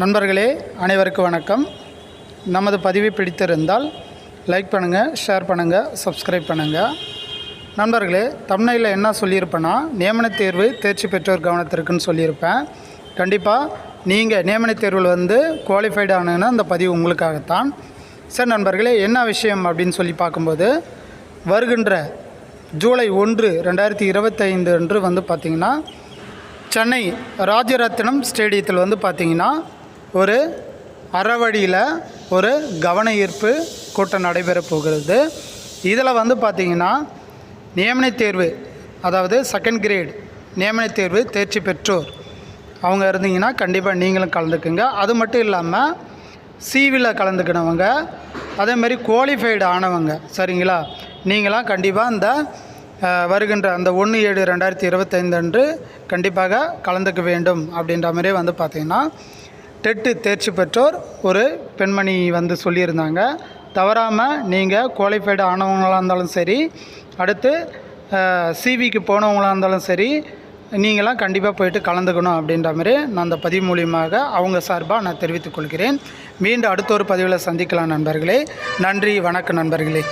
நண்பர்களே அனைவருக்கும் வணக்கம். நமது பதிவை பிடித்திருந்தால் லைக் பண்ணுங்கள் ஷேர் பண்ணுங்கள் சப்ஸ்கிரைப் பண்ணுங்கள் நண்பர்களே தமிழில் என்ன சொல்லியிருப்பேன்னா நியமனத் தேர்வு தேர்ச்சி பெற்றோர் கவனத்திற்குன்னு சொல்லியிருப்பேன். கண்டிப்பாக நீங்கள் நியமனத் தேர்வில் வந்து குவாலிஃபைடு ஆனதுன்னா அந்த பதிவு உங்களுக்காகத்தான். சார் நண்பர்களே என்ன விஷயம் அப்படின்னு சொல்லி பார்க்கும்போது வருகின்ற ஜூலை ஒன்று ரெண்டாயிரத்தி இருபத்தைந்து அன்று வந்து பார்த்திங்கன்னா சென்னை ராஜரத்னம் ஸ்டேடியத்தில் வந்து பார்த்திங்கன்னா ஒரு அறவழியில் ஒரு கவன ஈர்ப்பு கூட்டம் நடைபெறப் போகிறது. இதில் வந்து பார்த்திங்கன்னா நியமனத் தேர்வு அதாவது செகண்ட் கிரேட் நியமனத் தேர்வு தேர்ச்சி பெற்றோர். அவங்க இருந்தீங்கன்னா கண்டிப்பாக நீங்களும் கலந்துக்குங்க. அது மட்டும் இல்லாமல் சிவியில் கலந்துக்கினவங்க அதேமாரி குவாலிஃபைடு ஆனவங்க சரிங்களா? நீங்களாம் கண்டிப்பாக இந்த வருகின்ற அந்த ஒன்று ஏழு ரெண்டாயிரத்தி இருபத்தைந்து அன்று கண்டிப்பாக கலந்துக்க வேண்டும் அப்படின்ற மாதிரி வந்து பார்த்திங்கன்னா டெட்டு தேர்ச்சி பெற்றோர் ஒரு பெண்மணி வந்து சொல்லியிருந்தாங்க. தவறாமல் நீங்கள் குவாலிஃபைடு ஆனவங்களாக இருந்தாலும் சரி அடுத்து சிவிக்கு போனவங்களாக இருந்தாலும் சரி நீங்களாம் கண்டிப்பாக போயிட்டு கலந்துக்கணும் அப்படின்ற மாதிரி நான் அந்த பதிவு மூலியமாக அவங்க சார்பாக நான் தெரிவித்துக் கொள்கிறேன். மீண்டும் அடுத்த ஒரு பதிவில் சந்திக்கலாம் நண்பர்களே. நன்றி வணக்கம் நண்பர்களே.